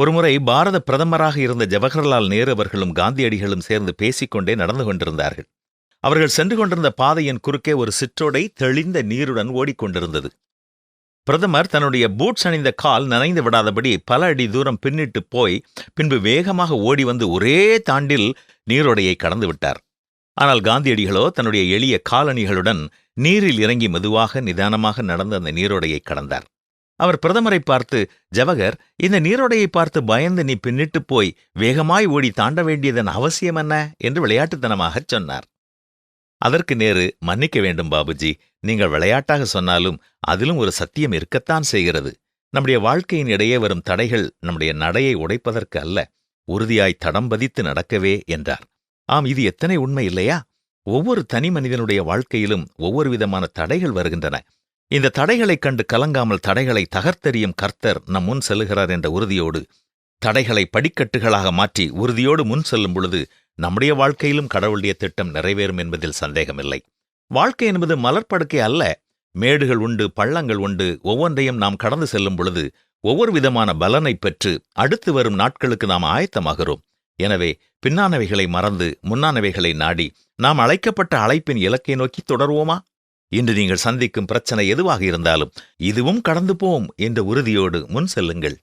ஒருமுறை பாரத பிரதமராக இருந்த ஜவஹர்லால் நேரு அவர்களும் காந்தியடிகளும் சேர்ந்து பேசிக்கொண்டே நடந்து கொண்டிருந்தார்கள். அவர்கள் சென்று கொண்டிருந்த பாதையின் குறுக்கே ஒரு சிற்றோடை தெளிந்த நீருடன் ஓடிக்கொண்டிருந்தது. பிரதமர் தன்னுடைய பூட்ஸ் அணிந்த கால் நனைந்து விடாதபடி பல அடி தூரம் பின்னிட்டு போய் பின்பு வேகமாக ஓடி வந்து ஒரே தாண்டில் நீரோடையை கடந்து விட்டார். ஆனால் காந்தியடிகளோ தன்னுடைய எளிய காலணிகளுடன் நீரில் இறங்கி மெதுவாக நிதானமாக நடந்து அந்த நீரோடையை கடந்தார். அவர் பிரதமரை பார்த்து ஜவகர் இந்த நீரோடையை பார்த்து பயந்து நீ பின்னிட்டு போய் வேகமாய் ஓடி தாண்ட வேண்டியதன் அவசியம் என்ன? என்று விளையாட்டுத்தனமாகச் சொன்னார். அதற்கு நேரு மன்னிக்க வேண்டும் பாபுஜி. நீங்கள் விளையாட்டாக சொன்னாலும் அதிலும் ஒரு சத்தியம் இருக்கத்தான் செய்கிறது. நம்முடைய வாழ்க்கையின் இடையே வரும் தடைகள் நம்முடைய நடையை உடைப்பதற்கு அல்ல உறுதியாய் தடம் பதித்து நடக்கவே என்றார். ஆம் இது எத்தனை உண்மை இல்லையா? ஒவ்வொரு தனி மனிதனுடைய வாழ்க்கையிலும் ஒவ்வொரு விதமான தடைகள் வருகின்றன. இந்த தடைகளைக் கண்டு கலங்காமல் தடைகளை தகர்த்தெறியும் கர்த்தர் நம் முன் செல்லுகிறார் என்ற உறுதியோடு தடைகளை படிக்கட்டுகளாக மாற்றி உறுதியோடு முன் செல்லும் பொழுது நம்முடைய வாழ்க்கையிலும் கடவுளுடைய திட்டம் நிறைவேறும் என்பதில் சந்தேகமில்லை. வாழ்க்கை என்பது மலர்ப்படுக்கை அல்ல மேடுகள் உண்டு பள்ளங்கள் உண்டு ஒவ்வொன்றையும் நாம் கடந்து செல்லும் பொழுது ஒவ்வொரு விதமான பலனை பெற்று அடுத்து வரும் நாட்களுக்கு நாம் ஆயத்தமாகிறோம். எனவே பின்னானவைகளை மறந்து முன்னானவைகளை நாடி நாம் அழைக்கப்பட்ட அழைப்பின் இலக்கை நோக்கி தொடர்வோமா? இன்று நீங்கள் சந்திக்கும் பிரச்சனை எதுவாக இருந்தாலும் இதுவும் கடந்து போம் என்ற உறுதியோடு முன் செல்லுங்கள்.